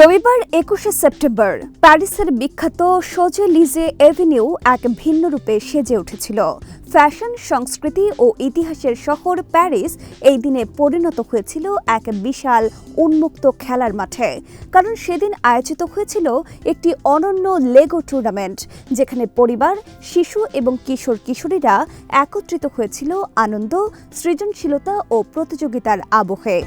রবিবার একুশে সেপ্টেম্বর, প্যারিসের বিখ্যাত সোজে লিজে এভিনিউ এক ভিন্ন রূপে সেজে উঠেছিল। ফ্যাশন, সংস্কৃতি ও ইতিহাসের শহর প্যারিস এই দিনে পরিণত হয়েছিল এক বিশাল উন্মুক্ত খেলার মাঠে। কারণ সেদিন আয়োজিত হয়েছিল একটি অনন্য লেগো টুর্নামেন্ট, যেখানে পরিবার, শিশু এবং কিশোর কিশোরীরা একত্রিত হয়েছিল আনন্দ, সৃজনশীলতা ও প্রতিযোগিতার আবহে।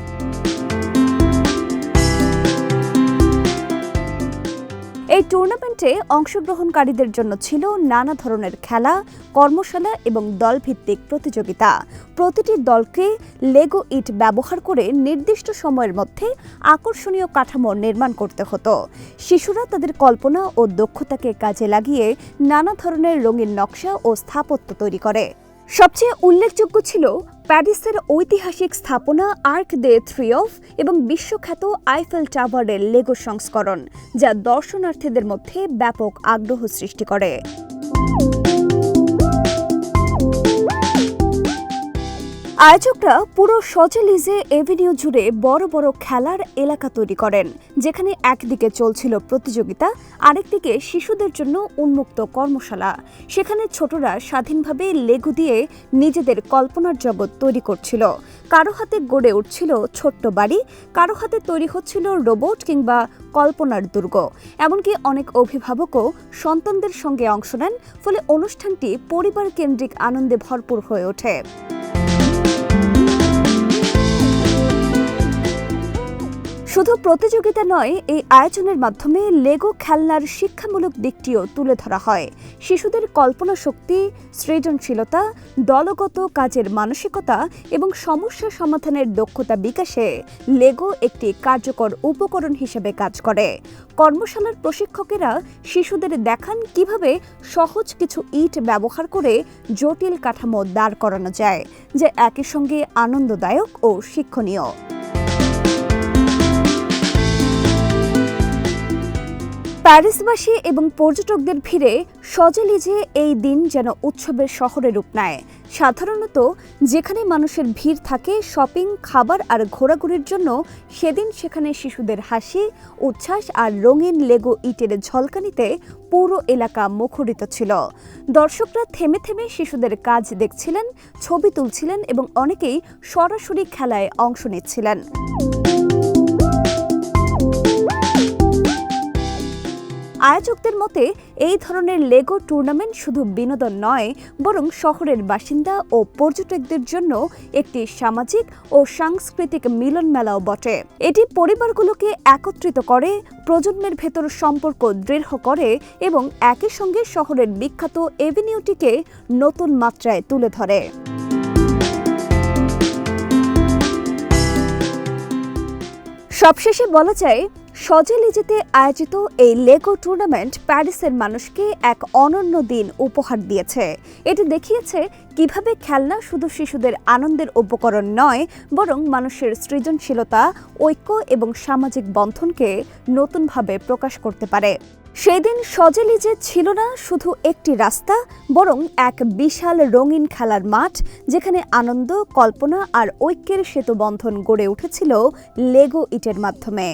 এই টুর্নামেন্টে অংশগ্রহণকারীদের জন্য ছিল নানা ধরনের খেলা, কর্মশালা এবং দলভিত্তিক প্রতিযোগিতা। প্রতিটি দলকে লেগো ইট ব্যবহার করে নির্দিষ্ট সময়ের মধ্যে আকর্ষণীয় কাঠামো নির্মাণ করতে হতো। শিশুরা তাদের কল্পনা ও দক্ষতাকে কাজে লাগিয়ে নানা ধরনের রঙিন নকশা ও স্থাপত্য তৈরি করে। সবচেয়ে উল্লেখযোগ্য ছিল প্যারিসের ঐতিহাসিক স্থাপনা আর্ক দে থ্রি অফ এবং বিশ্বখ্যাত আইফেল টাওয়ারের লেগো সংস্করণ, যা দর্শনার্থীদের মধ্যে ব্যাপক আগ্রহ সৃষ্টি করে। আয়োজকরা পুরো সজেলিজে এভিনিউ জুড়ে বড় বড় খেলার এলাকা তৈরি করেন, যেখানে একদিকে চলছিল প্রতিযোগিতা, আরেকদিকে শিশুদের জন্য উন্মুক্ত কর্মশালা। সেখানে ছোটরা স্বাধীনভাবে লেগু দিয়ে নিজেদের কল্পনার জগৎ তৈরি করছিল। কারও হাতে গড়ে উঠছিল ছোট্ট বাড়ি, কারও হাতে তৈরি হচ্ছিল রোবট কিংবা কল্পনার দুর্গ। এমনকি অনেক অভিভাবকও সন্তানদের সঙ্গে অংশ নেন, ফলে অনুষ্ঠানটি পরিবার কেন্দ্রিক আনন্দে ভরপুর হয়ে ওঠে। শুধু প্রতিযোগিতা নয়, এই আয়োজনের মাধ্যমে লেগো খেলনার শিক্ষামূলক দিকটিও তুলে ধরা হয়। শিশুদের কল্পনা শক্তি, সৃজনশীলতা, দলগত কাজের মানসিকতা এবং সমস্যা সমাধানের দক্ষতা বিকাশে লেগো একটি কার্যকর উপকরণ হিসেবে কাজ করে। কর্মশালার প্রশিক্ষকেরা শিশুদের দেখান কীভাবে সহজ কিছু ইট ব্যবহার করে জটিল কাঠামো দাঁড় করানো যায়, যা একই সঙ্গে আনন্দদায়ক ও শিক্ষণীয়। প্যারিসবাসী এবং পর্যটকদের ভিড়ে সজেলিজে এই দিন যেন উৎসবের শহরে রূপ নেয়, সাধারণত যেখানে মানুষের ভিড় থাকে, শপিং, খাবার আর ঘোরাঘুরির জন্য সেদিন সেখানে শিশুদের হাসি, উচ্ছ্বাস আর রঙিন লেগো ইটের ঝলকানিতে পুরো এলাকা মুখরিত ছিল। দর্শকরা থেমে থেমে শিশুদের কাজ দেখছিলেন, ছবি তুলছিলেন এবং অনেকেই সরাসরি খেলায় অংশ নিচ্ছিলেন। আয়োজকদের মতে, এই ধরনের লেগো টুর্নামেন্ট শুধু বিনোদন নয়, বরং শহরের বাসিন্দা ও পর্যটকদের জন্য একটি সামাজিক ও সাংস্কৃতিক মিলন মেলাও বটে। এটি পরিবারগুলোকে একত্রিত করে, প্রজন্মের ভেতর সম্পর্ক দৃঢ় করে এবং একই সঙ্গে শহরের বিখ্যাত এভিনিউটিকে নতুন মাত্রায় তুলে ধরে। সবশেষে বলা যায় সজেলিজেতে আয়োজিত এই লেগো টুর্নামেন্ট প্যারিসের মানুষকে এক অনন্য দিন উপহার দিয়েছে। এটি দেখিয়েছে কীভাবে খেলনা শুধু শিশুদের আনন্দের উপকরণ নয়, বরং মানুষের সৃজনশীলতা, ঐক্য এবং সামাজিক বন্ধনকে নতুনভাবে প্রকাশ করতে পারে। সেদিন সজেলিজে ছিল না শুধু একটি রাস্তা, বরং এক বিশাল রঙিন খেলার মাঠ, যেখানে আনন্দ, কল্পনা আর ঐক্যের সেতু বন্ধন গড়ে উঠেছিল লেগো ইটের মাধ্যমে।